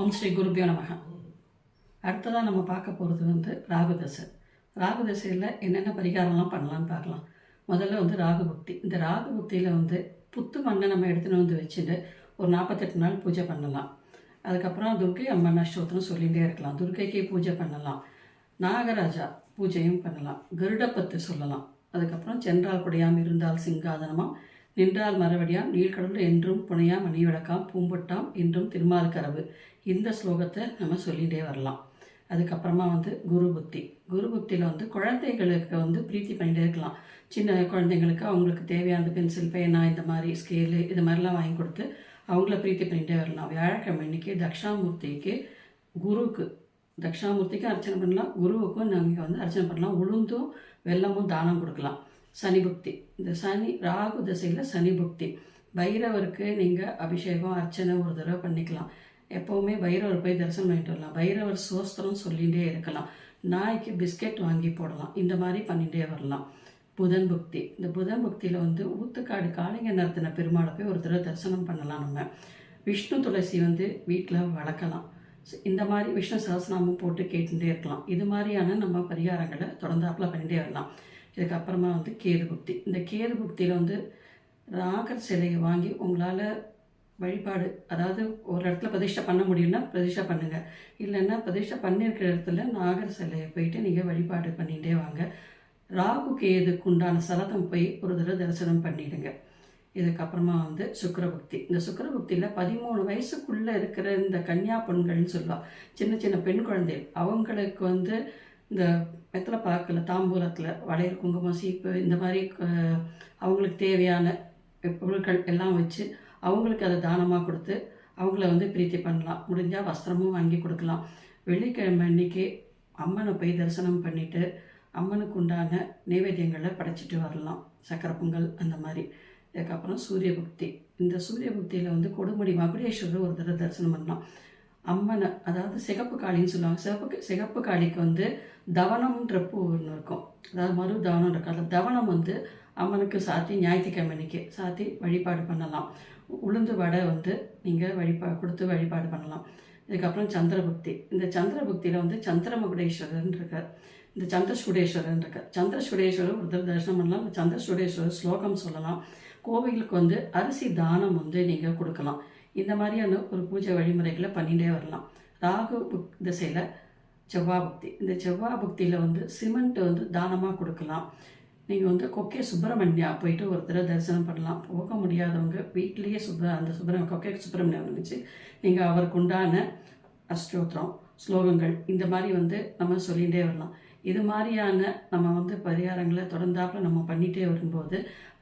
ஓம் ஸ்ரீ குருபியோ நமக. அடுத்ததாக நம்ம பார்க்க போகிறது வந்து ராகு தசை ராகு தசையில் என்னென்ன பரிகாரம்லாம் பண்ணலான்னு பார்க்கலாம். முதல்ல வந்து ராகு பக்தி இந்த ராகு பக்தியில் வந்து புத்து மண்ணை நம்ம எடுத்துன்னு வந்து வச்சுட்டு ஒரு நாற்பத்தெட்டு நாள் பூஜை பண்ணலாம். அதுக்கப்புறம் துர்க்கை அம்மன் அஷ்டோத்திரம் சொல்லிகிட்டே இருக்கலாம். துர்க்கைக்கே பூஜை பண்ணலாம். நாகராஜா பூஜையும் பண்ணலாம். கருடப்பத்து சொல்லலாம். அதுக்கப்புறம் சென்றால் குடையாமல் இருந்தால் சிங்காதனமாக நின்றால் மறுபடியாம் நீழ்கடல் என்றும் புனையாம் மணிவிளக்காம் பூம்பொட்டாம் என்றும் திருமால் இந்த ஸ்லோகத்தை நம்ம சொல்லிகிட்டே வரலாம். அதுக்கப்புறமா வந்து குரு புத்தி. குரு புத்தியில் வந்து குழந்தைகளுக்கு வந்து பிரீத்தி பண்ணிகிட்டே இருக்கலாம். சின்ன குழந்தைங்களுக்கு அவங்களுக்கு தேவையான பென்சில் பேனா இந்த மாதிரி ஸ்கேலு இது மாதிரிலாம் வாங்கி கொடுத்து அவங்கள பிரீத்தி பண்ணிகிட்டே வரலாம். வியாழக்கிழமை இன்னைக்கு தக்ஷாமூர்த்திக்கு குருவுக்கு தக்ஷாமூர்த்திக்கு அர்ச்சனை பண்ணலாம். குருவுக்கும் நாங்கள் வந்து அர்ச்சனை பண்ணலாம். உளுந்தும் வெள்ளமும் தானம் கொடுக்கலாம். சனி புக்தி. இந்த சனி ராகு திசையில் சனி புக்தி. பைரவருக்கு நீங்கள் அபிஷேகம் அர்ச்சனை ஒரு தடவை பண்ணிக்கலாம். எப்போவுமே பைரவர் போய் தரிசனம் பண்ணிட்டு வரலாம். பைரவர் சோஸ்திரம் சொல்லிகிட்டே இருக்கலாம். நாய்க்கு பிஸ்கெட் வாங்கி போடலாம். இந்த மாதிரி பண்ணிகிட்டே வரலாம். புதன் புக்தி. இந்த புதன் புக்தியில் வந்து ஊத்துக்காடு காளிங்க நடத்தின பெருமாளை போய் ஒரு தடவை தரிசனம் பண்ணலாம் நம்ம. விஷ்ணு துளசி வந்து வீட்டில் வளர்க்கலாம். இந்த மாதிரி விஷ்ணு சகசநாமம் போட்டு கேட்டுகிட்டே இருக்கலாம். இது மாதிரியான நம்ம பரிகாரங்களை தொடர்ந்தாப்பில் பண்ணிகிட்டே வரலாம். இதுக்கப்புறமா வந்து கேது புக்தி இந்த கேது புக்தியில் வந்து ராகர் சிலையை வாங்கி உங்களால் வழிபாடு அதாவது ஒரு இடத்துல பிரதிஷ்டை பண்ண முடியும்னா பிரதிஷ்டை பண்ணுங்கள் இல்லைன்னா பிரதிஷ்டை பண்ணியிருக்கிற இடத்துல நாகர் சிலையை போயிட்டு நீங்கள் வழிபாடு பண்ணிகிட்டே வாங்க. ராகு கேதுக்கு உண்டான சரதம் போய் ஒரு தடவை தரிசனம் பண்ணிடுங்க. இதுக்கப்புறமா வந்து சுக்கரபக்தி. இந்த சுக்கரபக்தியில் பதிமூணு வயசுக்குள்ளே இருக்கிற இந்த கன்னியா பெண்கள்னு சொல்லுவாள் சின்ன சின்ன பெண் குழந்தைகள். அவங்களுக்கு வந்து இந்த வெத்தலை பாக்கில் தாம்பூலத்தில் வளையல் குங்குமம் சீப்பு இந்த மாதிரி அவங்களுக்கு தேவையான பொருட்கள் எல்லாம் வச்சு அவங்களுக்கு அதை தானமாக கொடுத்து அவங்கள வந்து பிரீத்தி பண்ணலாம். முடிஞ்சால் வஸ்திரமும் வாங்கி கொடுக்கலாம். வெள்ளிக்கிழமை அன்னைக்கு அம்மனை போய் தரிசனம் பண்ணிவிட்டு அம்மனுக்கு உண்டான நைவேத்தியங்களை படைச்சிட்டு வரலாம். சக்கரை பொங்கல் அந்த மாதிரி. இதுக்கப்புறம் சூரிய பக்தி. இந்த சூரிய பக்தியில் வந்து கொடுமுடி மகுடேஸ்வரர் ஒரு தடவை தரிசனம் பண்ணலாம். அம்மனை அதாவது சிகப்பு காளின்னு சொல்லுவாங்க. சிகப்பு சிகப்பு காளிக்கு வந்து தவனம்ன்ற பூ ஒன்று இருக்கும். அதாவது மறு தவனம் இருக்கும். அந்த தவனம் வந்து அம்மனுக்கு சாத்தி ஞாயிற்றுக்கிழமைக்கு சாத்தி வழிபாடு பண்ணலாம். உளுந்து வடை வந்து நீங்கள் வழிபா கொடுத்து வழிபாடு பண்ணலாம். இதுக்கப்புறம் சந்திரபக்தி. இந்த சந்திரபக்தியில் வந்து சந்திரமகுடேஸ்வரன் இருக்கார் இந்த சந்திரசூடேஸ்வரன் இருக்கார் சந்திரசுடேஸ்வரர் ஒருத்தர் தரிசனம் பண்ணலாம். சந்திரசுடேஸ்வரர் ஸ்லோகம் சொல்லலாம். கோவிலுக்கு வந்து அரிசி தானம் வந்து நீங்கள் கொடுக்கலாம். இந்த மாதிரியான ஒரு பூஜை வழிமுறைகளை பண்ணிகிட்டே வரலாம். ராகு புக் திசையில் செவ்வாய் பக்தி. இந்த செவ்வாய் பக்தியில் வந்து சிமெண்ட் வந்து தானமாக கொடுக்கலாம். நீங்கள் வந்து கொக்கே சுப்பிரமணியா போயிட்டு ஒரு தடவை தரிசனம் பண்ணலாம். போக முடியாதவங்க வீட்லேயே சுப்ர அந்த சுப்பிரமணிய கொக்கே சுப்பிரமணியம் இருந்துச்சு நீங்கள் அவருக்கு உண்டான அஷ்டோத்திரம் ஸ்லோகங்கள் இந்த மாதிரி வந்து நம்ம சொல்லிகிட்டே வரலாம். இது மாதிரியான நம்ம வந்து பரிகாரங்களை தொடர்ந்தாப்புல நம்ம பண்ணிகிட்டே வரும்போது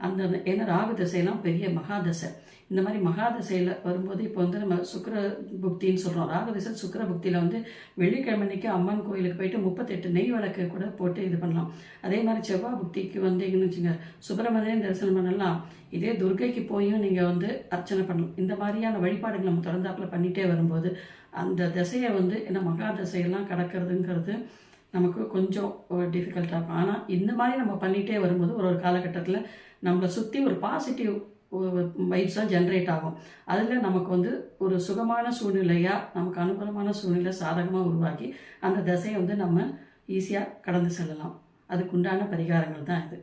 அந்த ஏன்னா ராகு தசையெல்லாம் பெரிய மகாதசை இந்த மாதிரி மகாதசையில் வரும்போது இப்போ வந்து நம்ம சுக்கர புக்தின்னு சொல்கிறோம் ராகு தசை சுக்கர புக்தியில் வந்து வெள்ளிக்கிழமைக்கு அம்மன் கோயிலுக்கு போயிட்டு முப்பத்தெட்டு நெய் விளக்கு கூட போட்டு இது பண்ணலாம். அதே மாதிரி செவ்வாய் புக்திக்கு வந்தீங்கன்னு வச்சுங்க சுப்பிரமணியன் தரிசனம் பண்ணலாம். இதே துர்கைக்கு போயும் நீங்கள் வந்து அர்ச்சனை பண்ணலாம். இந்த மாதிரியான வழிபாடுகள் நம்ம தொடர்ந்தாப்பில் பண்ணிகிட்டே வரும்போது அந்த திசையை வந்து என்ன மகாதசையெல்லாம் கடக்கிறதுங்கிறது நமக்கு கொஞ்சம் டிஃபிகல்ட்டாக இருக்கும். ஆனால் இந்த மாதிரி நம்ம பண்ணிகிட்டே வரும்போது ஒரு ஒரு காலகட்டத்தில் நம்மளை சுற்றி ஒரு பாசிட்டிவ் வைப்ஸாக ஜென்ரேட் ஆகும். அதில் நமக்கு வந்து ஒரு சுகமான சூழ்நிலையாக நமக்கு அனுகூலமான சூழ்நிலை சாதகமாக உருவாக்கி அந்த தசையை வந்து நம்ம ஈஸியாக கடந்து செல்லலாம். அதுக்குண்டான பரிகாரங்கள் தான் இது.